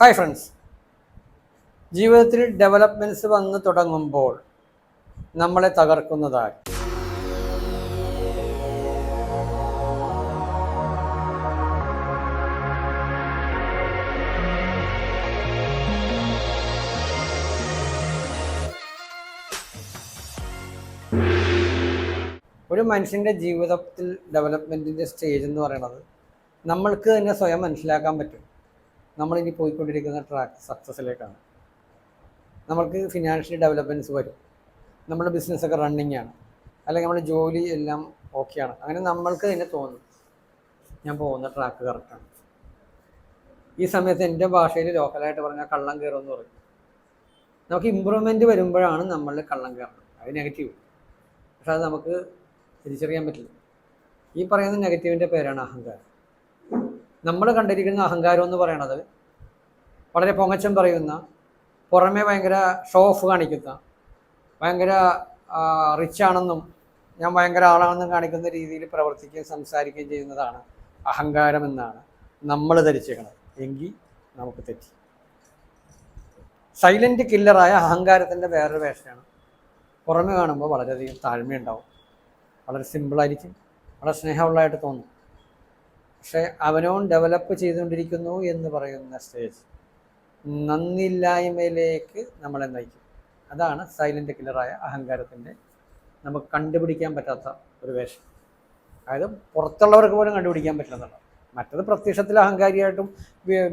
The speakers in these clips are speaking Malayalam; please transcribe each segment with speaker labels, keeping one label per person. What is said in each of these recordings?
Speaker 1: ഹായ് ഫ്രണ്ട്സ് ജീവിതത്തിൽ ഡെവലപ്മെന്റ്സ് വന്ന് തുടങ്ങുമ്പോൾ നമ്മളെ തകർക്കുന്നതായി. ഒരു മനുഷ്യന്റെ ജീവിതത്തിൽ ഡെവലപ്മെന്റിന്റെ സ്റ്റേജ് എന്ന് പറയുന്നത് നമ്മൾക്ക് തന്നെ സ്വയം മനസ്സിലാക്കാൻ പറ്റും. നമ്മളിനി പോയിക്കൊണ്ടിരിക്കുന്ന ട്രാക്ക് സക്സസ്സിലേക്കാണ് നമ്മൾക്ക് ഫിനാൻഷ്യൽ ഡെവലപ്മെന്റ്സ് വരും. നമ്മുടെ ബിസിനസ്സൊക്കെ റണ്ണിങ് ആണ്. അല്ലെങ്കിൽ നമ്മുടെ ജോലി എല്ലാം ഓക്കെയാണ് അങ്ങനെ നമ്മൾക്ക് തന്നെ തോന്നും. ഞാൻ പോകുന്ന ട്രാക്ക് കറക്റ്റാണ് ഈ സമയത്ത് എന്റെ ഭാഷയിൽ ലോക്കലായിട്ട് പറഞ്ഞാൽ കള്ളം കയറുമെന്ന് പറയും. നമുക്ക് ഇമ്പ്രൂവ്മെന്റ് വരുമ്പോഴാണ് നമ്മൾ കള്ളം കയറുന്നത് അത് നെഗറ്റീവ് പക്ഷെ അത് നമുക്ക് തിരിച്ചറിയാൻ പറ്റില്ല. ഈ പറയുന്ന നെഗറ്റീവിന്റെ പേരാണ് അഹങ്കാരം. നമ്മൾ കണ്ടിരിക്കുന്ന അഹങ്കാരം എന്ന് പറയണത് വളരെ പൊങ്ങച്ചം പറയുന്ന പുറമേ ഭയങ്കര ഷോ ഓഫ് കാണിക്കുന്ന ഭയങ്കര റിച്ച് ആണെന്നും ഞാൻ ഭയങ്കര ആളാണെന്നും കാണിക്കുന്ന രീതിയിൽ പ്രവർത്തിക്കുകയും സംസാരിക്കുകയും ചെയ്യുന്നതാണ് അഹങ്കാരം എന്നാണ് നമ്മൾ ധരിച്ചേക്കുന്നത് എങ്കിൽ നമുക്ക് തെറ്റി. സൈലന്റ് കില്ലറായ അഹങ്കാരത്തിന്റെ വേറൊരു വേഷമാണ്. പുറമെ കാണുമ്പോൾ വളരെയധികം താഴ്മയുണ്ടാവും വളരെ സിമ്പിളായിരിക്കും വളരെ സ്നേഹമുള്ളതായിട്ട് തോന്നും. പക്ഷേ അവനോൺ ഡെവലപ്പ് ചെയ്തുകൊണ്ടിരിക്കുന്നു എന്ന് പറയുന്ന സ്റ്റേജ് നന്ദില്ലായ്മയിലേക്ക് നമ്മളെ നയിക്കും. അതാണ് സൈലന്റ് കില്ലറായ അഹങ്കാരത്തിന്റെ നമുക്ക് കണ്ടുപിടിക്കാൻ പറ്റാത്ത ഒരു വേഷം. അതായത് പുറത്തുള്ളവർക്ക് പോലും കണ്ടുപിടിക്കാൻ പറ്റില്ലെന്നുള്ളത് മറ്റത് പ്രത്യക്ഷത്തിൽ അഹങ്കാരിയായിട്ടും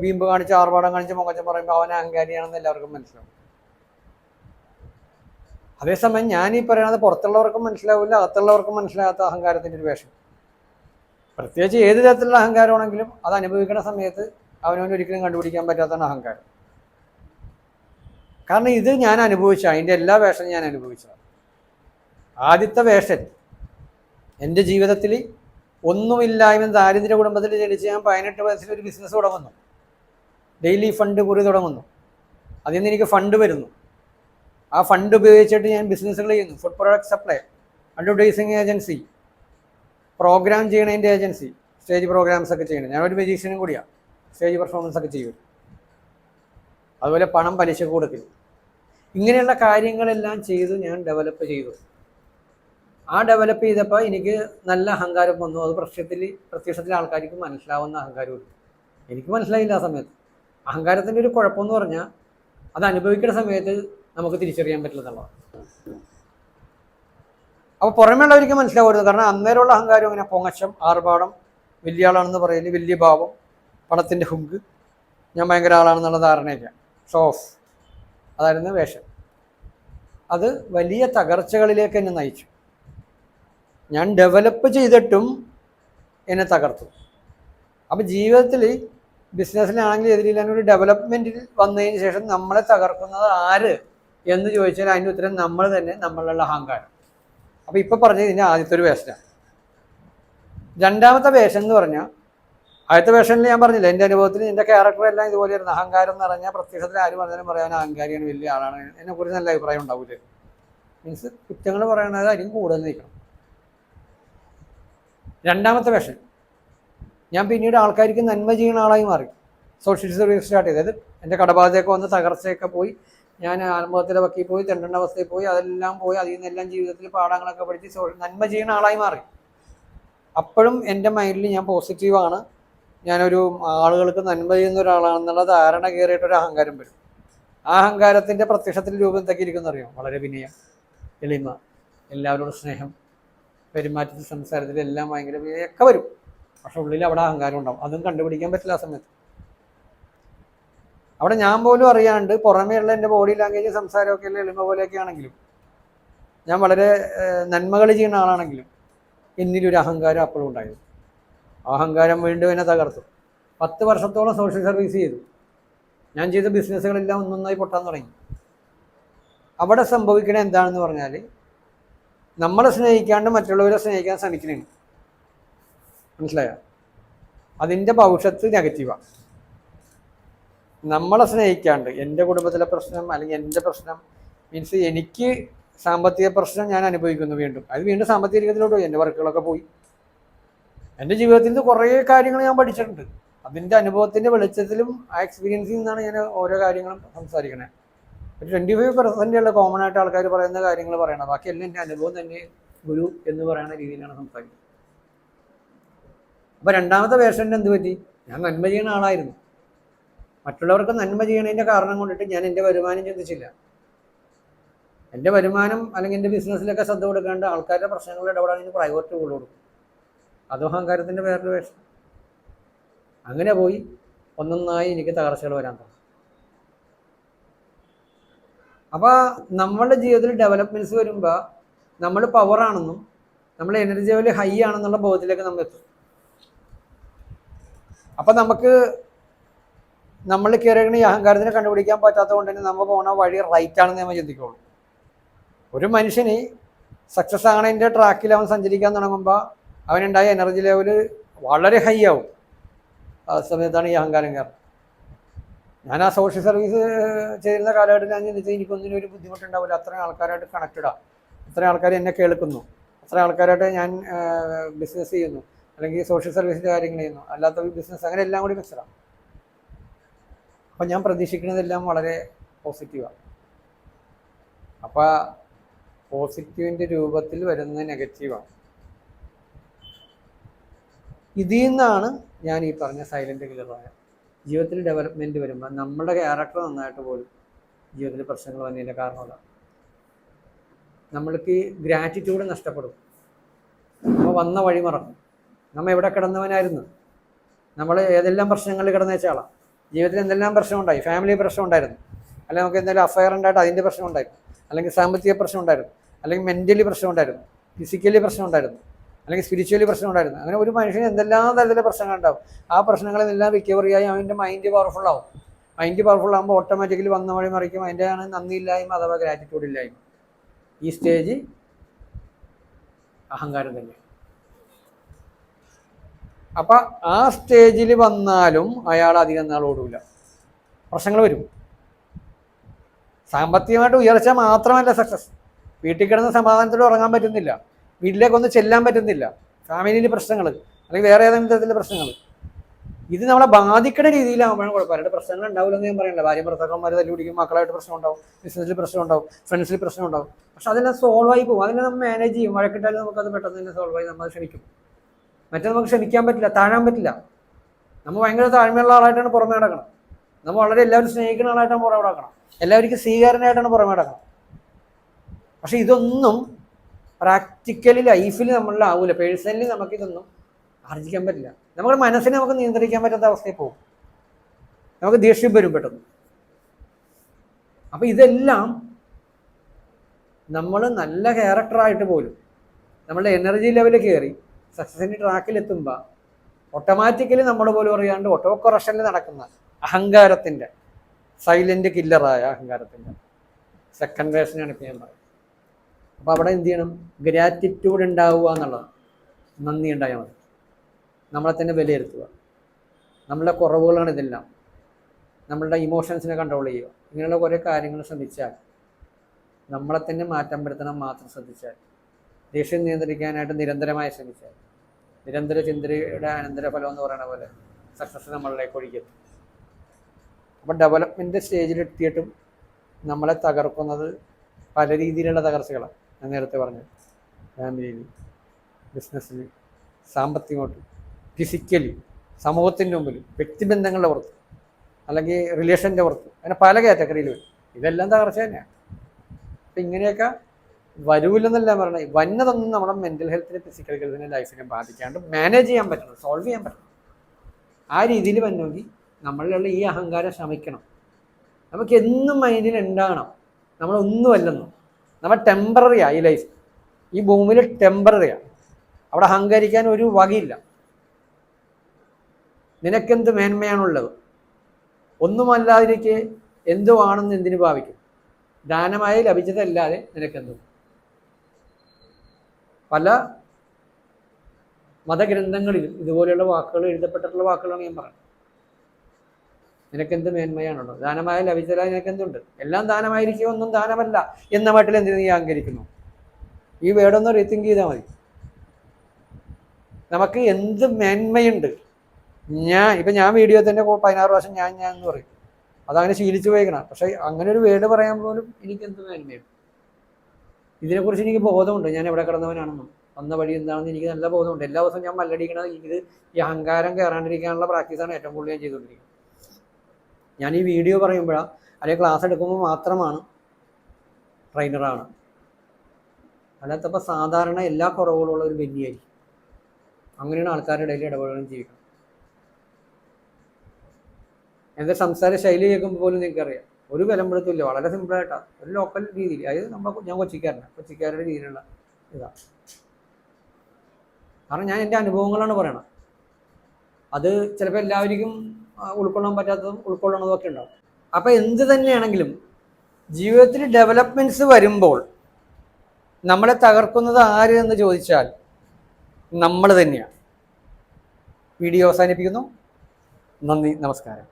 Speaker 1: വീമ്പ് കാണിച്ച് ആർഭാടം കാണിച്ച് മുഖച്ചം പറയുമ്പോൾ അവൻ അഹങ്കാരിയാണെന്ന് എല്ലാവർക്കും മനസ്സിലാവും. അതേസമയം ഞാൻ ഈ പറയുന്നത് പുറത്തുള്ളവർക്കും മനസ്സിലാവില്ല അകത്തുള്ളവർക്കും മനസ്സിലാകാത്ത അഹങ്കാരത്തിന്റെ ഒരു വേഷം. പ്രത്യേകിച്ച് ഏത് തരത്തിലുള്ള അഹങ്കാരമാണെങ്കിലും അത് അനുഭവിക്കുന്ന സമയത്ത് അവനവന് ഒരിക്കലും കണ്ടുപിടിക്കാൻ പറ്റാത്തതാണ് അഹങ്കാരം. കാരണം ഇത് ഞാൻ അനുഭവിച്ച അതിന്റെ എല്ലാ വേഷവും ഞാൻ അനുഭവിച്ചതാണ്. ആദ്യത്തെ വേഷൻ എന്റെ ജീവിതത്തിൽ ഒന്നുമില്ലായ്മ ദാരിദ്ര്യ കുടുംബത്തിൽ ജനിച്ച് ഞാൻ പതിനെട്ട് വയസ്സിൽ ഒരു ബിസിനസ് തുടങ്ങുന്നു. ഡെയിലി ഫണ്ട് കുറി തുടങ്ങുന്നു. അതിൽ നിന്ന് എനിക്ക് ഫണ്ട് വരുന്നു. ആ ഫണ്ട് ഉപയോഗിച്ചിട്ട് ഞാൻ ബിസിനസ്സുകൾ ചെയ്യുന്നു. Food product supply advertising agency program ചെയ്യണതിന്റെ agency stage programs ഒക്കെ ചെയ്യണം ഞാനൊരു മജീഷ്യനും കൂടിയാണ്. സ്റ്റേജ് പെർഫോമൻസ് ഒക്കെ ചെയ്യും. അതുപോലെ പണം പലിശ കൊടുക്കൽ ഇങ്ങനെയുള്ള കാര്യങ്ങളെല്ലാം ചെയ്ത് ഞാൻ ഡെവലപ്പ് ചെയ്തു. ആ ഡെവലപ്പ് ചെയ്തപ്പോൾ എനിക്ക് നല്ല അഹങ്കാരം വന്നു. അത് പ്രത്യക്ഷത്തിൽ പ്രത്യക്ഷത്തിലെ ആൾക്കാർക്ക് മനസ്സിലാവുന്ന അഹങ്കാരമുണ്ട് എനിക്ക് മനസ്സിലായില്ല ആ സമയത്ത്. അഹങ്കാരത്തിന്റെ ഒരു കുഴപ്പമെന്ന് പറഞ്ഞാൽ അത് അനുഭവിക്കുന്ന സമയത്ത് നമുക്ക് തിരിച്ചറിയാൻ പറ്റില്ല അപ്പോൾ പുറമേയുള്ളവർക്ക് മനസ്സിലാവരുത് കാരണം അന്നേരമുള്ള അഹങ്കാരം അങ്ങനെ പൊങ്ങച്ചം ആർഭാടം വലിയ ആളാണെന്ന് പറയുന്നത് വലിയ ഭാവം പണത്തിന്റെ ഹുങ്ക്. ഞാൻ ഭയങ്കര ആളാണെന്നുള്ള ധാരണയൊക്കെ ഷോ ഓഫ് അതായിരുന്നു വേഷം. അത് വലിയ തകർച്ചകളിലേക്ക് എന്നെ നയിച്ചു. ഞാൻ ഡെവലപ്പ് ചെയ്തിട്ടും എന്നെ തകർത്തു. അപ്പോൾ ജീവിതത്തിൽ ബിസിനസ്സിലാണെങ്കിൽ എതിരില്ലാണ്ട് ഒരു ഡെവലപ്മെന്റിൽ വന്നതിന് ശേഷം നമ്മളെ തകർക്കുന്നത് ആര് എന്ന് ചോദിച്ചാൽ അതിന്റെ ഉത്തരം നമ്മൾ തന്നെ നമ്മളുള്ള അഹങ്കാരം. അപ്പോൾ ഇപ്പോൾ പറഞ്ഞത് ഇതിന്റെ ആദ്യത്തെ ഒരു വേഷനാണ്. രണ്ടാമത്തെ വേഷം എന്ന് പറഞ്ഞാൽ ആദ്യത്തെ വേഷനിൽ ഞാൻ പറഞ്ഞില്ല എന്റെ അനുഭവത്തിൽ എന്റെ ക്യാരക്ടർ എല്ലാം ഇതുപോലെയായിരുന്നു. അഹങ്കാരം എന്ന് പറഞ്ഞാൽ പ്രത്യക്ഷത്തിൽ ആര് പറഞ്ഞാലും പറയാൻ അഹങ്കാരിയാണ് വലിയ ആളാണ്. എന്നെക്കുറിച്ച് നല്ല അഭിപ്രായം ഉണ്ടാവില്ല മീൻസ് കുറ്റങ്ങൾ പറയണത് ആരും കൂടുതൽ നിൽക്കണം. രണ്ടാമത്തെ വേഷൻ ഞാൻ പിന്നീട് ആൾക്കാർക്ക് നന്മ ചെയ്യുന്ന ആളായി മാറി. സോഷ്യൽ സർവീസ് സ്റ്റാർട്ട് ചെയ്തത് എന്റെ കടബാധയൊക്കെ വന്ന് തകർച്ചയൊക്കെ പോയി. ഞാൻ ആത്മഹത്യയുടെ വക്കിൽ പോയി തെണ്ടേണ്ട അവസ്ഥയിൽ പോയി അതെല്ലാം പോയി അതിൽ നിന്നെല്ലാം ജീവിതത്തിൽ പാഠങ്ങളൊക്കെ പഠിച്ച് നന്മ ചെയ്യുന്ന ആളായി മാറി. അപ്പോഴും എന്റെ മൈൻഡിൽ ഞാൻ പോസിറ്റീവാണ് ഞാനൊരു ആളുകൾക്ക് നന്മ ചെയ്യുന്ന ഒരാളാണെന്നുള്ള ധാരണ കയറിയിട്ടൊരു അഹങ്കാരം വരും. ആ അഹങ്കാരത്തിന്റെ പ്രത്യക്ഷത്തിൽ രൂപം എന്തൊക്കെ ഇരിക്കുന്ന അറിയാം വളരെ വിനയം എളിമ എല്ലാവരോടും സ്നേഹം പെരുമാറ്റത്തിൽ സംസാരത്തിൽ എല്ലാം ഭയങ്കര വിനയൊക്കെ വരും. പക്ഷെ ഉള്ളിൽ അവിടെ അഹങ്കാരം ഉണ്ടാവും. അതും കണ്ടുപിടിക്കാൻ പറ്റില്ല ആ സമയത്ത്. അവിടെ ഞാൻ പോലും അറിയാണ്ട് പുറമേയുള്ള എന്റെ ബോഡി ലാംഗ്വേജ് സംസാരമൊക്കെ അല്ല എളിമ പോലെയൊക്കെ ആണെങ്കിലും ഞാൻ വളരെ നന്മകൾ ചെയ്യുന്ന ആളാണെങ്കിലും എന്നിലൊരു അഹങ്കാരം അപ്പോഴും ഉണ്ടായിരുന്നു. അഹങ്കാരം വീണ്ടും എന്നെ തകർത്തു. പത്ത് വർഷത്തോളം സോഷ്യൽ സർവീസ് ചെയ്തു. ഞാൻ ചെയ്ത ബിസിനസ്സുകളെല്ലാം ഒന്നൊന്നായി പൊട്ടാൻ തുടങ്ങി. അവിടെ സംഭവിക്കണത് എന്താണെന്ന് പറഞ്ഞാൽ നമ്മളെ സ്നേഹിക്കാണ്ട് മറ്റുള്ളവരെ സ്നേഹിക്കാൻ ശ്രമിക്കണേ മനസ്സിലായോ? അതിന്റെ ഭവിഷ്യത്ത് നെഗറ്റീവാണ് നമ്മളെ സ്നേഹിക്കാണ്ട് എന്റെ കുടുംബത്തിലെ പ്രശ്നം അല്ലെങ്കിൽ എന്റെ പ്രശ്നം മീൻസ് എനിക്ക് സാമ്പത്തിക പ്രശ്നം ഞാൻ അനുഭവിക്കുന്നു വീണ്ടും. അത് വീണ്ടും സാമ്പത്തിക രീതിയിലോട്ട് പോയി. എന്റെ വർക്കുകളൊക്കെ പോയി. എന്റെ ജീവിതത്തിൽ നിന്ന് കുറേ കാര്യങ്ങൾ ഞാൻ പഠിച്ചിട്ടുണ്ട്. അതിന്റെ അനുഭവത്തിന്റെ വെളിച്ചത്തിലും ആ എക്സ്പീരിയൻസിൽ നിന്നാണ് ഞാൻ ഓരോ കാര്യങ്ങളും സംസാരിക്കണേ. ഒരു ട്വന്റി ഫൈവ് പെർസെന്റ് ഉള്ള കോമൺ ആയിട്ട് ആൾക്കാർ പറയുന്ന കാര്യങ്ങൾ പറയണം ബാക്കിയെല്ലാം എന്റെ അനുഭവം തന്നെ ഗുരു എന്ന് പറയുന്ന രീതിയിലാണ് സംസാരിക്കുന്നത്. അപ്പോൾ രണ്ടാമത്തെ വേഷന്റെ എന്ത് പറ്റി? ഞാൻ നന്മ ചെയ്യുന്ന ആളായിരുന്നു. മറ്റുള്ളവർക്ക് നന്മ ചെയ്യണതിന്റെ കാരണം കൊണ്ടിട്ട് ഞാൻ എന്റെ വരുമാനം ചിന്തിച്ചില്ല. എന്റെ വരുമാനം അല്ലെങ്കിൽ എന്റെ ബിസിനസ്സിലൊക്കെ ശ്രദ്ധ കൊടുക്കേണ്ട ആൾക്കാരുടെ പ്രശ്നങ്ങളിൽ ഇടപെടാൻ പ്രയോറിറ്റി കൂടുതൽ കൊടുക്കും അതും അഹങ്കാരത്തിന്റെ വേറൊരു വേഷം. അങ്ങനെ പോയി ഒന്നൊന്നായി എനിക്ക് തകർച്ചകൾ വരാൻ തുടങ്ങി. അപ്പോൾ നമ്മളുടെ ജീവിതത്തിൽ ഡെവലപ്മെന്റ്സ് വരുമ്പോൾ നമ്മൾ പവറാണെന്നും നമ്മൾ എനർജി ലെവൽ ഹൈ ആണെന്നുള്ള ബോധത്തിലേക്ക് നമ്മൾ എത്തും. അപ്പം നമുക്ക് നമ്മൾ കയറിയ ഈ അഹങ്കാരത്തിനെ കണ്ടുപിടിക്കാൻ പറ്റാത്തത് കൊണ്ട് തന്നെ നമ്മൾ പോണ വഴി റൈറ്റ് ആണെന്ന് നമ്മൾ ചിന്തിക്കുള്ളൂ. ഒരു മനുഷ്യന് സക്സസ് ആണതിന്റെ ട്രാക്കിൽ അവൻ സഞ്ചരിക്കാൻ തുടങ്ങുമ്പോൾ അവനുണ്ടായ എനർജി ലെവൽ വളരെ ഹൈ ആവും. ആ സമയത്താണ് ഈ അഹങ്കാരം കയറുന്നത് ഞാൻ ആ സോഷ്യൽ സർവീസ് ചെയ്യുന്ന കാലഘട്ടത്തിൽ ഞാൻ ചിന്തിച്ചത് എനിക്കൊന്നിനും ഒരു ബുദ്ധിമുട്ടുണ്ടാവില്ല. അത്രയും ആൾക്കാരായിട്ട് കണക്റ്റഡാണ് അത്രയും ആൾക്കാർ എന്നെ കേൾക്കുന്നു. അത്രയും ആൾക്കാരായിട്ട് ഞാൻ ബിസിനസ് ചെയ്യുന്നു. അല്ലെങ്കിൽ സോഷ്യൽ സർവീസിന്റെ കാര്യങ്ങൾ ചെയ്യുന്നു. അല്ലാത്ത ബിസിനസ് അങ്ങനെ എല്ലാം കൂടി മിക്സഡാണ് അപ്പം ഞാൻ പ്രതീക്ഷിക്കുന്നതെല്ലാം വളരെ പോസിറ്റീവാണ് അപ്പോൾ പോസിറ്റീവിന്റെ രൂപത്തിൽ വരുന്നത് നെഗറ്റീവാണ് ഇതിൽ നിന്നാണ് ഞാൻ ഈ പറഞ്ഞ സൈലന്റ് കില്ലറായ ജീവിതത്തിൽ ഡെവലപ്മെന്റ് വരുമ്പോൾ നമ്മുടെ ക്യാരക്ടർ നന്നായിട്ട് പോലും ജീവിതത്തിൽ പ്രശ്നങ്ങൾ വന്നതിന്റെ കാരണമല്ല നമ്മൾക്ക് ഗ്രാറ്റിറ്റ്യൂഡ് നഷ്ടപ്പെടും. നമ്മൾ വന്ന വഴി മറക്കും. നമ്മൾ എവിടെ കിടന്നവനായിരുന്നു? നമ്മൾ ഏതെല്ലാം പ്രശ്നങ്ങളിൽ കിടന്ന വെച്ചാളാണ് ജീവിതത്തിൽ എന്തെല്ലാം പ്രശ്നമുണ്ടായി? ഫാമിലി പ്രശ്നം ഉണ്ടായിരുന്നു അല്ലെങ്കിൽ നമുക്ക് എന്തെങ്കിലും അഫയർ ഉണ്ടായിട്ട് അതിന്റെ പ്രശ്നം ഉണ്ടായിരുന്നു അല്ലെങ്കിൽ സാമ്പത്തിക പ്രശ്നം ഉണ്ടായിരുന്നു അല്ലെങ്കിൽ മെന്റലി പ്രശ്നം ഉണ്ടായിരുന്നു ഫിസിക്കലി പ്രശ്നം ഉണ്ടായിരുന്നു അല്ലെങ്കിൽ സ്പിരിച്വലി പ്രശ്നം ഉണ്ടായിരുന്നു. അങ്ങനെ ഒരു മനുഷ്യന് എന്തെല്ലാം തരത്തിലുള്ള പ്രശ്നങ്ങൾ ഉണ്ടാവും? ആ പ്രശ്നങ്ങളെല്ലാം റിക്കവറി ആയി അവന്റെ മൈൻഡ് പവർഫുൾ ആവും. മൈൻഡ് പവർഫുൾ ആകുമ്പോൾ ഓട്ടോമാറ്റിക്കലി വന്ന വഴി മറിക്കും. അതിന്റെ ആണ് നന്ദിയില്ലായ്മ അഥവാ ഗ്രാറ്റിറ്റ്യൂഡ് ഇല്ലായ്മ. ഈ സ്റ്റേജ് അഹങ്കാരം തന്നെ അപ്പം ആ സ്റ്റേജിൽ വന്നാലും അയാൾ അധികം നാൾ ഓടൂല. പ്രശ്നങ്ങൾ വരും. സാമ്പത്തികമായിട്ട് ഉയർച്ച മാത്രമല്ല സക്സസ് വീട്ടിൽ കിടന്ന് സമാധാനത്തോട് ഉറങ്ങാൻ പറ്റുന്നില്ല. വീട്ടിലേക്കൊന്ന് ചെല്ലാൻ പറ്റുന്നില്ല. ഫാമിലിയിലെ പ്രശ്നങ്ങൾ അല്ലെങ്കിൽ വേറെ ഏതെങ്കിലും തരത്തിലുള്ള പ്രശ്നങ്ങൾ ഇത് നമ്മളെ ബാധിക്കുന്ന രീതിയിലാവുമ്പോഴും കുഴപ്പമില്ല പ്രശ്നങ്ങൾ ഉണ്ടാവില്ല ഉണ്ടാവില്ലെന്ന് ഞാൻ പറയണില്ല. ഭാര്യ ഭർത്താക്കന്മാർ തല്ലി പിടിക്കും മക്കളായിട്ട് പ്രശ്നം ഉണ്ടാവും ബിസിനസ്സിൽ പ്രശ്നം ഉണ്ടാവും ഫ്രണ്ട്സിൽ പ്രശ്നം ഉണ്ടാവും പക്ഷെ അതെല്ലാം സോൾവ് ആയി പോകും. അതിനെ നമ്മൾ മാനേജ് ചെയ്യും. വഴക്കിട്ടാലും അത് പെട്ടെന്ന് തന്നെ സോൾവ് ആയി നമ്മൾ ക്ഷമിക്കും. മറ്റേ നമുക്ക് ക്ഷമിക്കാൻ പറ്റില്ല താഴാൻ പറ്റില്ല. നമ്മൾ ഭയങ്കര താഴ്മയുള്ള ആളായിട്ടാണ് പുറമേ നടക്കണം. നമ്മൾ വളരെ എല്ലാവരും സ്നേഹിക്കുന്ന ആളായിട്ടാണ് പുറമെ നടക്കണം. എല്ലാവർക്കും സ്വീകാരനായിട്ടാണ് പുറമേ നടക്കണം. പക്ഷെ ഇതൊന്നും പ്രാക്ടിക്കലി ലൈഫിൽ നമ്മളിലാവൂല പേഴ്സണലി നമുക്കിതൊന്നും ആർജിക്കാൻ പറ്റില്ല. നമ്മുടെ മനസ്സിനെ നമുക്ക് നിയന്ത്രിക്കാൻ പറ്റാത്ത അവസ്ഥയിൽ പോകും. നമുക്ക് ദേഷ്യം വരും പെട്ടെന്ന്. അപ്പം ഇതെല്ലാം നമ്മൾ നല്ല ക്യാരക്ടറായിട്ട് പോലും നമ്മളുടെ എനർജി ലെവൽ കയറി സക്സസിന്റെ ട്രാക്കിലെത്തുമ്പോൾ ഓട്ടോമാറ്റിക്കലി നമ്മൾ പോലും അറിയാണ്ട് ഓട്ടോ കൊറക്ഷനിൽ നടക്കുന്ന അഹങ്കാരത്തിന്റെ സൈലന്റ് കില്ലറായ അഹങ്കാരത്തിന്റെ സെക്കൻഡ് വേർഷനാണ് ഇപ്പം ഞാൻ പറയുന്നത്. അപ്പോൾ അവിടെ എന്ത് ചെയ്യണം? ഗ്രാറ്റിറ്റ്യൂഡ് ഉണ്ടാവുക എന്നുള്ളതാണ്. നന്ദി ഉണ്ടായാൽ മതി. നമ്മളെ തന്നെ വിലയിരുത്തുക. നമ്മളുടെ കുറവുകളാണ് ഇതെല്ലാം. നമ്മളുടെ ഇമോഷൻസിനെ കൺട്രോൾ ചെയ്യുക. ഇങ്ങനെയുള്ള കുറേ കാര്യങ്ങൾ ശ്രദ്ധിച്ചാൽ നമ്മളെ തന്നെ മാറ്റം വരുത്തണം മാത്രം ശ്രദ്ധിച്ചാൽ ദേഷ്യം നിയന്ത്രിക്കാനായിട്ട് നിരന്തരമായി ശ്രമിച്ചാൽ നിരന്തര ചിന്തയുടെ അനന്തരഫലം എന്ന് പറയുന്ന പോലെ സക്സസ് നമ്മളിലേക്ക് ഒഴിക്കും അപ്പം ഡെവലപ്മെന്റ് സ്റ്റേജിലെത്തിയിട്ടും നമ്മളെ തകർക്കുന്നത് പല രീതിയിലുള്ള തകർച്ചകളാണ്. ഞാൻ നേരത്തെ പറഞ്ഞു ഫാമിലിയിൽ ബിസിനസ്സിൽ സാമ്പത്തികമായിട്ട് ഫിസിക്കലി സമൂഹത്തിന്റെ മുമ്പിൽ വ്യക്തിബന്ധങ്ങളുടെ പുറത്ത് അല്ലെങ്കിൽ റിലേഷന്റെ പുറത്ത് അങ്ങനെ പല കാറ്റഗറിയിൽ വരും. ഇതെല്ലാം തകർച്ച തന്നെയാണ്. അപ്പം ഇങ്ങനെയൊക്കെ വരൂലെന്നല്ല പറഞ്ഞത്. വന്നതൊന്നും നമ്മുടെ മെന്റൽ ഹെൽത്തിനെ ഫിസിക്കൽ ഹെൽത്തിനെ ലൈഫിനെ ബാധിക്കാണ്ട് മാനേജ് ചെയ്യാൻ പറ്റണം സോൾവ് ചെയ്യാൻ പറ്റണം. ആ രീതിയിൽ വന്നെങ്കിൽ നമ്മളിലുള്ള ഈ അഹങ്കാരം ശ്രമിക്കണം. നമുക്ക് എന്നും മൈൻഡിൽ ഉണ്ടാകണം. നമ്മളൊന്നുമല്ലെന്നും. നമ്മൾ ടെമ്പററിയാ ഈ ലൈഫ് ഈ ഭൂമിയിൽ ടെമ്പററിയാ അവിടെ അഹങ്കരിക്കാൻ ഒരു വകയില്ല. നിനക്കെന്ത് മേന്മയാണുള്ളത്? ഒന്നുമല്ലാതിരിക്കെ എന്തുവാണെന്ന് എന്തിനു ഭാവിക്കും? ദാനമായി ലഭിച്ചതല്ലാതെ നിനക്കെന്തും? പല മതഗ്രന്ഥങ്ങളിലും ഇതുപോലെയുള്ള വാക്കുകൾ എഴുതപ്പെട്ടിട്ടുള്ള വാക്കുകളാണ് ഞാൻ പറയുന്നത്. നിനക്കെന്ത് മേന്മയാണുള്ളത്? ദാനമായ ലഭിച്ചാൽ നിനക്കെന്തുണ്ട്? എല്ലാം ദാനമായിരിക്കും ഒന്നും ദാനമല്ല എന്ന മട്ടിൽ എന്തിനു നീ അഹങ്കരിക്കുന്നു? ഈ വേടൊന്ന് റീത്തിങ്ക് ചെയ്താൽ മതി. നമുക്ക് എന്ത് മേന്മയുണ്ട്? ഞാൻ ഇപ്പം ഞാൻ വീഡിയോ തന്നെ പതിനാറ് പ്രാവശ്യം ഞാൻ ഞാൻ എന്ന് പറയും. അതങ്ങനെ ശീലിച്ചു പോയിക്കണം. പക്ഷേ അങ്ങനെ ഒരു വേർഡ് പറയാൻ പോലും എനിക്ക് എന്ത് മേന്മയുണ്ട് ഇതിനെക്കുറിച്ച് എനിക്ക് ബോധമുണ്ട്. ഞാൻ എവിടെ കിടന്നവനാണെന്നും. വന്ന വഴി എന്താണെന്ന് എനിക്ക് നല്ല ബോധമുണ്ട്. എല്ലാ ദിവസവും ഞാൻ മല്ലടിക്കണത് ഇത് ഈ അഹങ്കാരം കയറാണ്ടിരിക്കാനുള്ള പ്രാക്ടീസാണ് ഏറ്റവും കൂടുതൽ ഞാൻ ചെയ്തുകൊണ്ടിരിക്കുന്നത്. ഞാൻ ഈ വീഡിയോ പറയുമ്പോഴാണ് അല്ലെങ്കിൽ ക്ലാസ് എടുക്കുമ്പോൾ മാത്രമാണ് ട്രെയിനറാണ് അല്ലാത്തപ്പോൾ സാധാരണ എല്ലാ കുറവുകളുള്ള ഒരു ബെന്നിയായിരിക്കും. അങ്ങനെയാണ് ആൾക്കാരുടെ ഇടയിൽ ഇടപെടലും ജീവിക്കണം എന്റെ സംസാര ശൈലി കേൾക്കുമ്പോൾ പോലും നിങ്ങൾക്കറിയാം. ഒരു വിലമ്പെടുത്തില്ല വളരെ സിമ്പിളായിട്ടാണ് ഒരു ലോക്കൽ രീതിയിൽ അതായത് നമ്മൾ ഞാൻ കൊച്ചിക്കാരനാണ് കൊച്ചിക്കാരുടെ രീതിയിലുള്ള ഇതാണ് കാരണം ഞാൻ എന്റെ അനുഭവങ്ങളാണ് പറയണത്. അത് ചിലപ്പോൾ എല്ലാവർക്കും ഉൾക്കൊള്ളാൻ പറ്റാത്തതും ഉൾക്കൊള്ളണതും ഒക്കെ ഉണ്ടാവും. അപ്പോൾ എന്ത് തന്നെയാണെങ്കിലും ജീവിതത്തിൽ ഡെവലപ്മെന്റ്സ് വരുമ്പോൾ നമ്മളെ തകർക്കുന്നത് ആര് എന്ന് ചോദിച്ചാൽ നമ്മൾ തന്നെയാണ്. വീഡിയോ അവസാനിപ്പിക്കുന്നു. നന്ദി നമസ്കാരം.